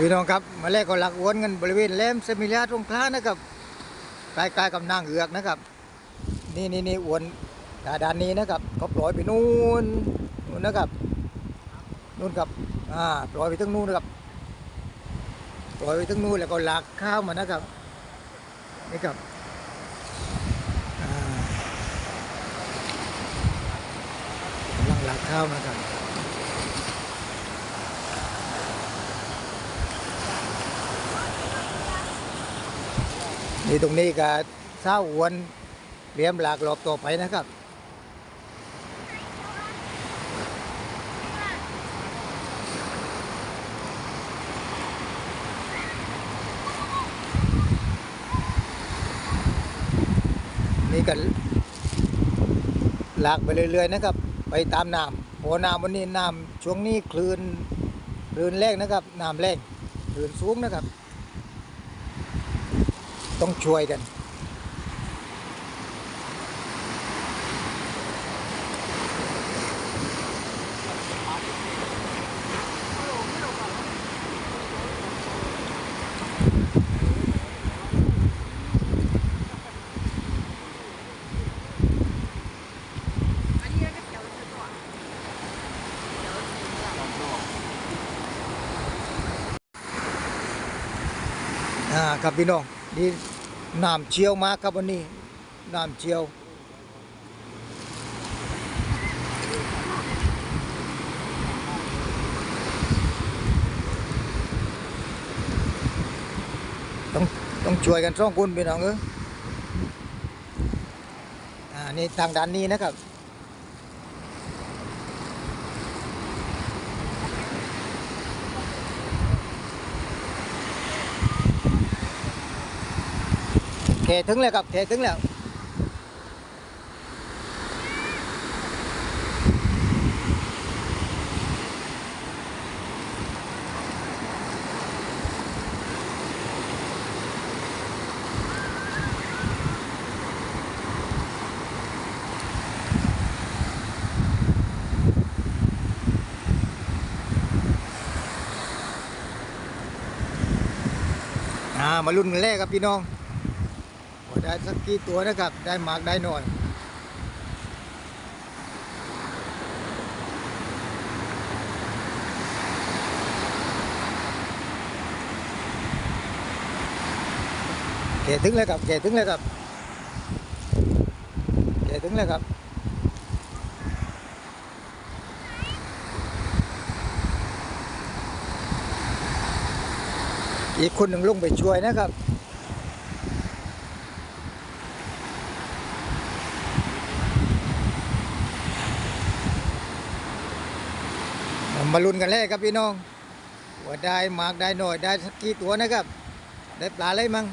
พี่น้องครับมาแรกก็หลักอวนกันบริเวณแหลมเซมิลาตรงคล้านะครับใกล้ๆกับนางเอือกนะครับ นี่นี่นี่อวนด้านนี้นะครับเขาปล่อยไปนู่นนู่นนะครับนู่นครับอ่าปล่อยไปทั้งนู่นนะครับปล่อยไปทั้งนู่นแล้วก็หลักข้าวมานะครับนี่ครับกำลังหลักข้าวนะครับ นี่ตรงนี้ก็เศร้าอวนเลี้ยมหลากหลบต่อไปนะครับนี่ก็หลากไปเรื่อยๆนะครับ ไปตามน้ำโอ้น้ำวันนี้น้ำช่วงนี้คลื่นคลื่นแรงนะครับน้ำแรงคลื่นสูงนะครับ ต้องช่วยกัน อ่าครับพี่น้อง นี่น้ำเชียวมากครับวันนี้น้ำเชียวต้องต้องช่วยกันสองคนพี่น้องเอออ่านี่ทางด้านนี้นะครับ เขถึงแล้วครับเขถึงแล้วมาลุ้นกันแรกครับพี่น้อง ได้สักกี่ตัวนะครับ ได้มากได้หน่อยเกถึงแล้วครับเกถึงแล้วครับเกถึงแล้วครับอีกคนหนึ่งลงไปช่วยนะครับ มาลุ้นกันเลยครับพี่น้องว่าได้มากได้หน่อยได้สักกี่ตัวนะครับ ได้ปลาอะไรมั่ง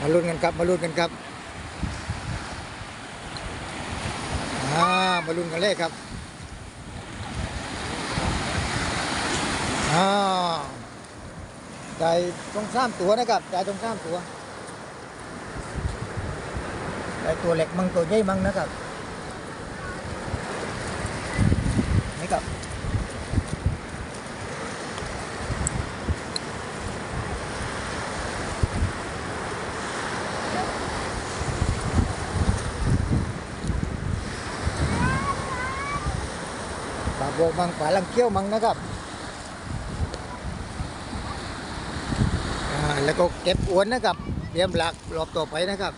มาลุ้นกันครับมาลุ้นกันครับอ่ามาลุ้นกันเลยครับอ่าได้ตรงสามตัวนะครับได้ตรงสามตัวได้ตัวเล็กมั่งตัวใหญ่มั่งนะครับ นี่ครับปลาโบกมังปลาลังเกี้ยวมังนะครับแล้วก็เก็บอวนนะครับเตรียมหลักรอบต่อไปนะครับ